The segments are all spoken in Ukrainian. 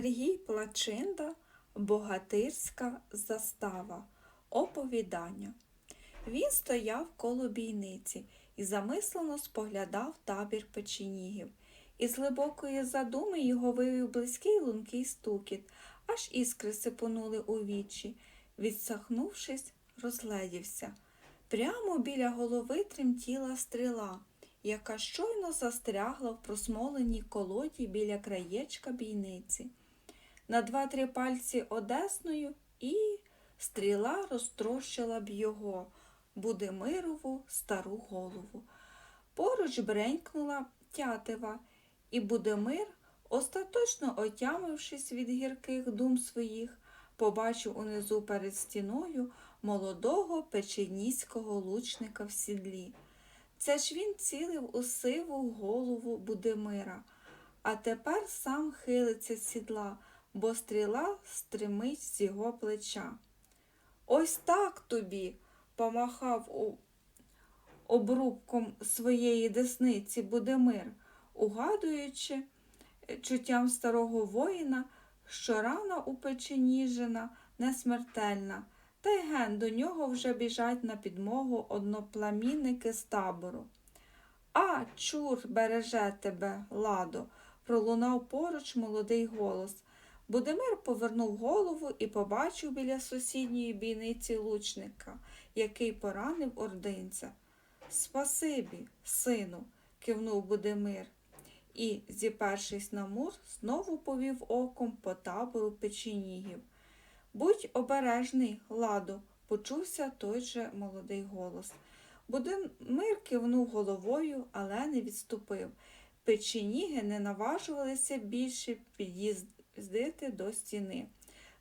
Сергій Плачинда Богатирська застава. Оповідання. Він стояв коло бійниці і замислено споглядав табір печенігів. Із глибокої задуми його вивів близький лункий стукіт, аж іскри сипонули у вічі. Відсахнувшись, розгледівся. Прямо біля голови тремтіла стріла, яка щойно застрягла в просмоленій колоді біля краєчка бійниці. На два-три пальці одесною і стріла розтрощила б його, Будимирову стару голову. Поруч бренькнула тятива, і Будимир, остаточно отямившись від гірких дум своїх, побачив унизу перед стіною молодого печеніського лучника в сідлі. Це ж він цілив у сиву голову Будимира, а тепер сам хилиться з сідла, бо стріла стримить з його плеча. Ось так тобі, помахав обрубком своєї десниці Будимир, угадуючи чуттям старого воїна, що рана у печеніжина не смертельна, та й ген до нього вже біжать на підмогу одноплемінники з табору. А, чур береже тебе, ладо, пролунав поруч молодий голос. Будимир повернув голову і побачив біля сусідньої бійниці лучника, який поранив ординця. Спасибі, сину, кивнув Будимир і, зіпершись на мур, знову повів оком по табору печенігів. Будь обережний, ладо, почувся той же молодий голос. Будимир кивнув головою, але не відступив. Печеніги не наважувалися більше під'їздити до стіни.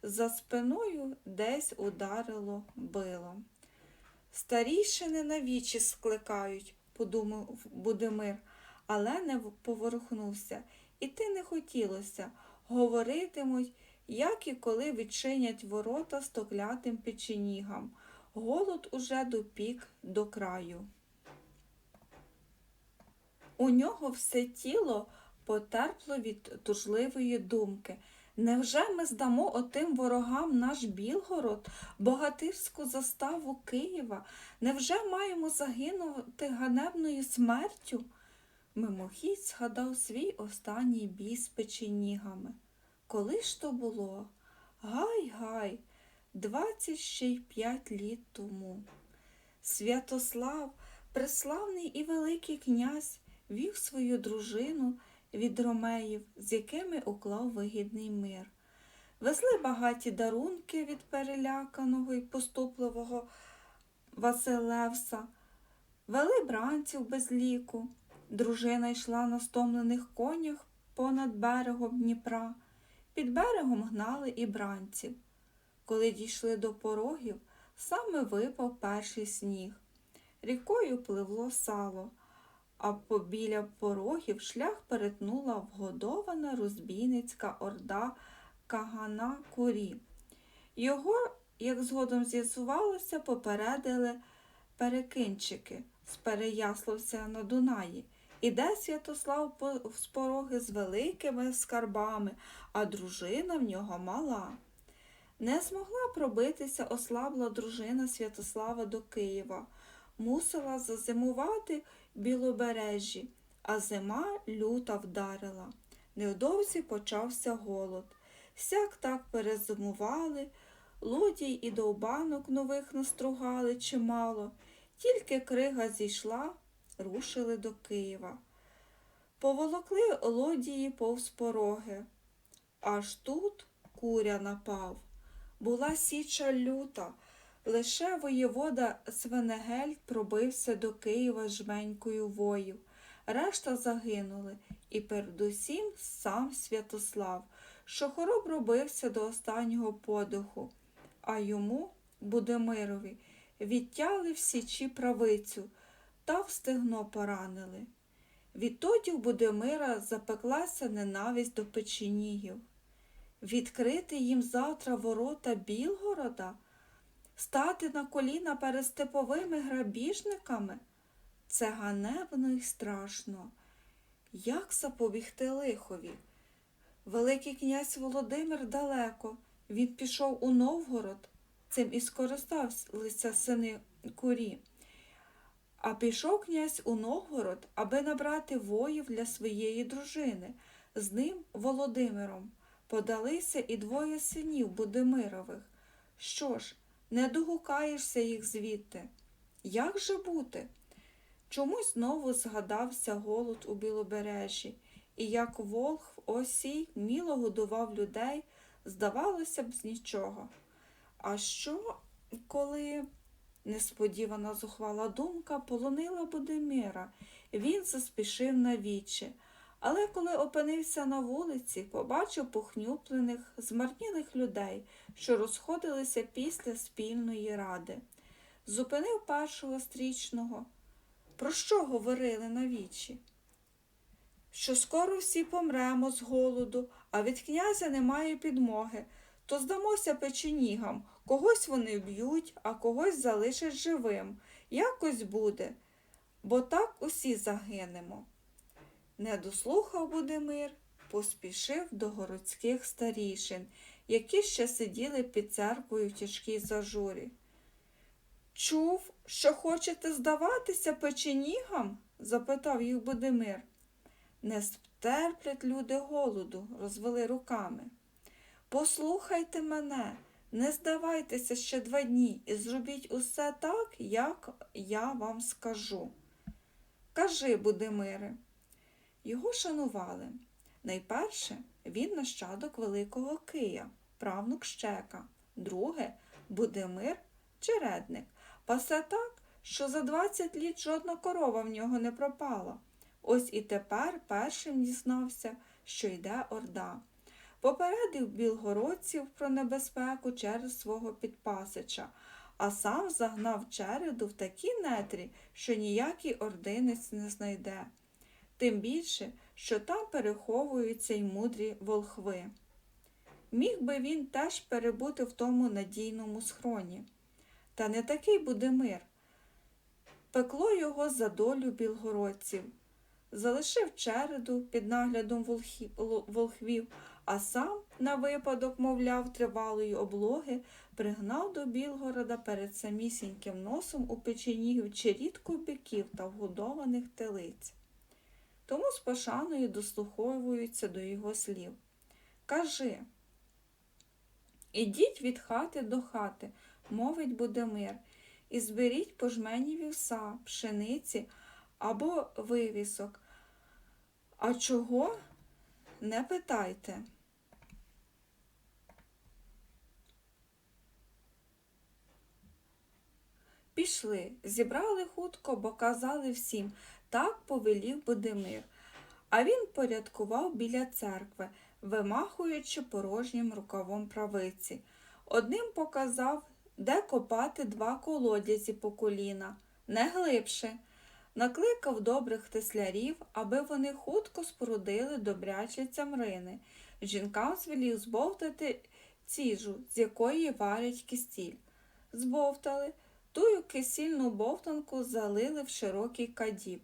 За спиною десь ударило било. Старішини навічі скликають, подумав Будимир, але не поворухнувся. Іти не хотілося. Говоритимуть, як і коли відчинять ворота стоклятим печенігам. Голод уже допік до краю. У нього все тіло потерпло від тужливої думки. Невже ми здамо отим ворогам наш Білгород, богатирську заставу Києва? Невже маємо загинути ганебною смертю? Мимохідь згадав свій останній бій з печенігами. Коли ж то було? Гай, гай, двадцять ще й п'ять літ тому. Святослав, преславний і великий князь, вів свою дружину від ромеїв, з якими уклав вигідний мир. Везли багаті дарунки від переляканого і поступливого Василевса, вели бранців без ліку. Дружина йшла на стомлених конях понад берегом Дніпра. Під берегом гнали і бранців. Коли дійшли до порогів, саме випав перший сніг. Рікою пливло сало, а побіля порогів шлях перетнула вгодована розбійницька орда Кагана Курі. Його, як згодом з'ясувалося, попередили перекинчики з Переяславця на Дунаї. Іде Святослав з пороги з великими скарбами, а дружина в нього мала. Не змогла пробитися ослабла дружина Святослава до Києва, мусила зазимувати білобережжі, а зима люта вдарила. Невдовзі почався голод. Сяк так перезимували, лодій і довбанок нових настругали чимало, тільки крига зійшла, рушили до Києва. Поволокли лодії повз пороги. Аж тут куря напав. Була січа люта. Лише воєвода Свенегель пробився до Києва жменькою воїв. Решта загинули, і передусім сам Святослав, що хоробро бився до останнього подиху, а йому, Будимирові, відтяли в січі правицю та в стегно поранили. Відтоді в Будимира запеклася ненависть до печенігів. Відкрити їм завтра ворота Білгорода, стати на коліна перед степовими грабіжниками це ганебно і страшно. Як запобігти лихові? Великий князь Володимир далеко. Він пішов у Новгород. Цим і скористався сини курі. А пішов князь у Новгород, аби набрати воїв для своєї дружини. З ним, Володимиром, подалися і двоє синів Будимирових. Що ж, не догукаєшся їх звідти? Як же бути? Чомусь знову згадався голод у Білобережжі, і як волх осій міло годував людей, здавалося б, з нічого. А що, коли несподівана зухвала думка полонила Будимира, він заспішив на вічі. Але коли опинився на вулиці, побачив похнюплених, змарнілих людей, що розходилися після спільної ради. Зупинив першого стрічного. Про що говорили на вічі? Що скоро всі помремо з голоду, а від князя немає підмоги, то здамося печенігам, когось вони вб'ють, а когось залишать живим. Якось буде, бо так усі загинемо. Не дослухав Будимир, поспішив до городських старішин, які ще сиділи під церквою в тяжкій зажурі. Чув, що хочете здаватися печенігам? запитав їх Будимир. Не стерплять люди голоду, розвели руками. Послухайте мене, не здавайтеся ще два дні і зробіть усе так, як я вам скажу. Кажи, Будимире. Його шанували. Найперше він нащадок Великого Кия, правнук Щека, друге Будимир чередник. Пасе так, що за 20 літ жодна корова в нього не пропала. Ось і тепер першим дізнався, що йде орда. Попередив білгородців про небезпеку через свого підпасича, а сам загнав череду в такі нетрі, що ніякий ординець не знайде. Тим більше, що там переховуються й мудрі волхви. Міг би він теж перебути в тому надійному схроні. Та не такий буде мир. Пекло його за долю білгородців, залишив череду під наглядом волхвів, а сам, на випадок, мовляв, тривалої облоги, пригнав до Білгорода перед самісіньким носом у печенігів черідку биків та вгодованих телиць. Тому з пошаною дослуховуються до його слів. Кажи, ідіть від хати до хати, мовить Будимир, і зберіть по жмені вівса, пшениці або вивісок. А чого? Не питайте. Пішли, зібрали хутко, бо казали всім так повелів Будимир. А він порядкував біля церкви, вимахуючи порожнім рукавом правиці. Одним показав, де копати два колодязі по коліна, не глибше. Накликав добрих теслярів, аби вони хутко спорудили добрячі цямрини. Жінкам звелів збовтати ціжу, з якої варять кистіль. Збовтали, тую кисільну бовтанку залили в широкий кадіб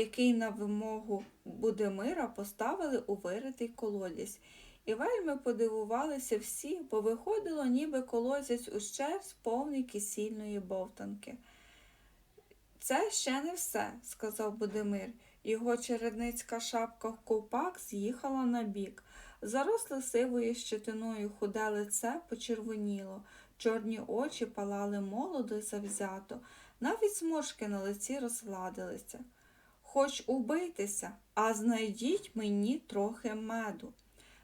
який на вимогу Будимира поставили у виритий колодязь. І вельми подивувалися всі, бо виходило, ніби колодязь ущерб повний кисільної бовтанки. Це ще не все, сказав Будимир. Його чередницька шапка ковпак з'їхала на бік. Заросле сивою щетиною худе лице почервоніло, чорні очі палали молодо й завзято, навіть сморшки на лиці розгладилися хоч убийтеся, а знайдіть мені трохи меду.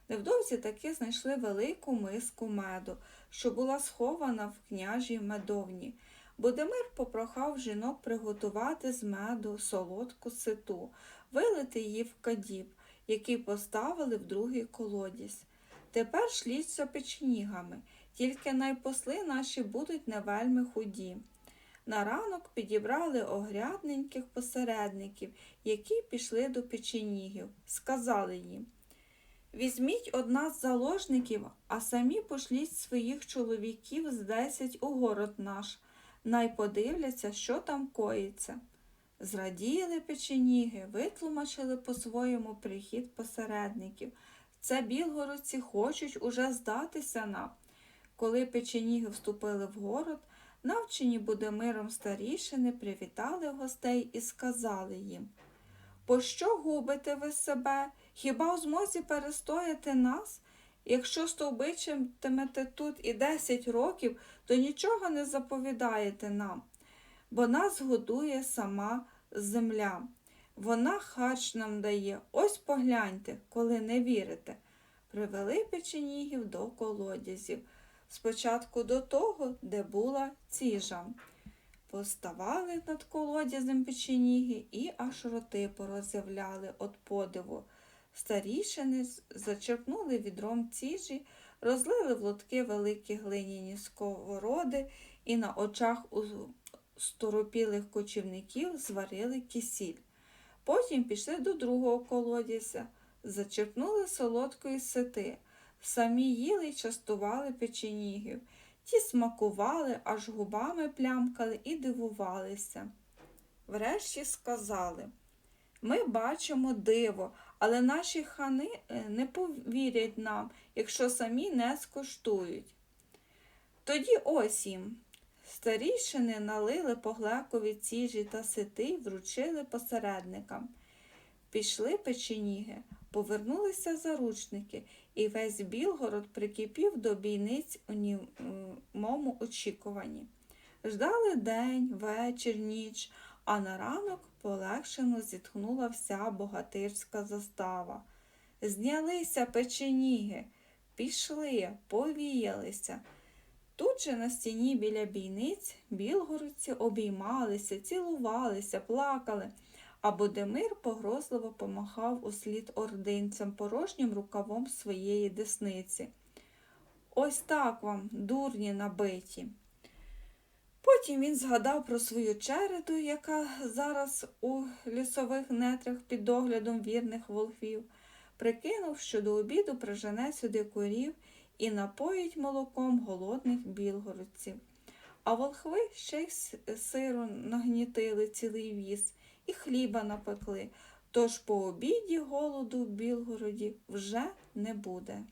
Невдовзі таки знайшли велику миску меду, що була схована в княжій медовні. Будимир попрохав жінок приготувати з меду солодку ситу, вилити її в кадіб, який поставили в другий колодязь. Тепер шліться печнігами, тільки найпосли наші будуть не вельми худі. На ранок підібрали огрядненьких посередників, які пішли до печенігів. Сказали їм Візьміть одна з заложників, а самі пошліть своїх чоловіків з десять у город наш, най подивляться, що там коїться. Зраділи печеніги, витлумачили по-своєму прихід посередників. Це білгородці хочуть уже здатися нам. Коли печеніги вступили в город, навчені Будимиром старішини привітали гостей і сказали їм Пощо губите ви себе? Хіба в змозі перестояти нас? Якщо стовбичитимете тут і десять років, то нічого не заповідаєте нам, бо нас годує сама земля. Вона харч нам дає. Ось погляньте, коли не вірите. Привели печенігів до колодязів. Спочатку до того, де була ціжа. Поставали над колодязем печеніги і аж роти порозявляли от подиву. Старішини зачерпнули відром ціжі, розлили в лотки великі глиняні сковороди і на очах у сторопілих кочівників зварили кисіль. Потім пішли до другого колодязя, зачерпнули солодкої сити, самі їли й частували печенігів. Ті смакували, аж губами плямкали і дивувалися. Врешті сказали ми бачимо диво, але наші хани е, не повірять нам, якщо самі не скуштують. Тоді ось їм. Старішини налили по глекові ціжі та сити вручили посередникам. Пішли печеніги, повернулися заручники, і весь Білгород прикипів до бійниць у німому очікуванні. Ждали день, вечір, ніч, а на ранок полегшено зітхнула вся богатирська застава. Знялися печеніги, пішли, повіялися. Тут же на стіні біля бійниць білгородці обіймалися, цілувалися, плакали, а Будимир погрозливо помахав услід ординцям порожнім рукавом своєї десниці. Ось так вам, дурні набиті. Потім він згадав про свою череду, яка зараз у лісових нетрях під доглядом вірних волхвів, прикинув, що до обіду прижене сюди корів і напоїть молоком голодних білгородців. А волхви ще й сиру нагнітили цілий віз і хліба напекли, тож по обіді голоду в Білгороді вже не буде.